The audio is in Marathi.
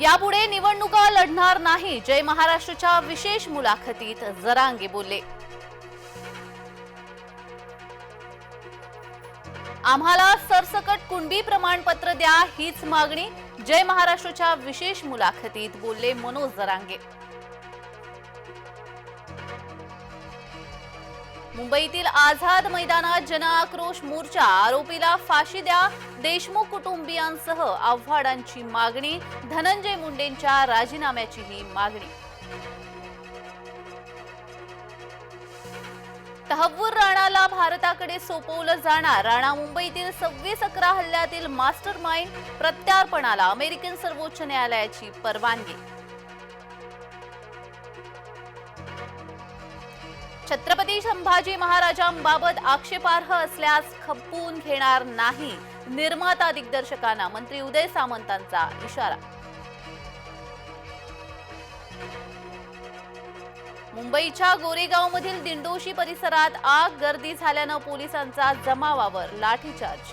यापुढे निवडणुका लढणार नाही. जय महाराष्ट्रच्या विशेष मुलाखतीत जरांगे बोलले. आम्हाला सरसकट कुणबी प्रमाणपत्र द्या हीच मागणी जय महाराष्ट्रच्या विशेष मुलाखतीत बोलले मनोज जरांगे. मुंबईतील आझाद मैदानात जनआक्रोश मोर्चा आरोपीला फाशी द्या. देशमुख कुटुंबियांसह आव्हाडांची मागणी धनंजय मुंडेंच्या राजीनाम्याचीही मागणी. तहव्वूर राणाला भारताकडे सोपवलं जाणार. राणा मुंबईतील सव्वीस अकरा हल्ल्यातील मास्टर माइंड प्रत्यार्पणाला अमेरिकन सर्वोच्च न्यायालयाची परवानगी. छत्रपती संभाजी महाराजांबाबत आक्षेपार्ह असल्यास खपवून घेणार नाही. निर्माता दिग्दर्शकांना मंत्री उदय सामंतांचा इशारा. मुंबईच्या गोरेगावमधील दिंडोशी परिसरात आग गर्दी झाल्यानं पोलिसांचा जमावावर लाठीचार्ज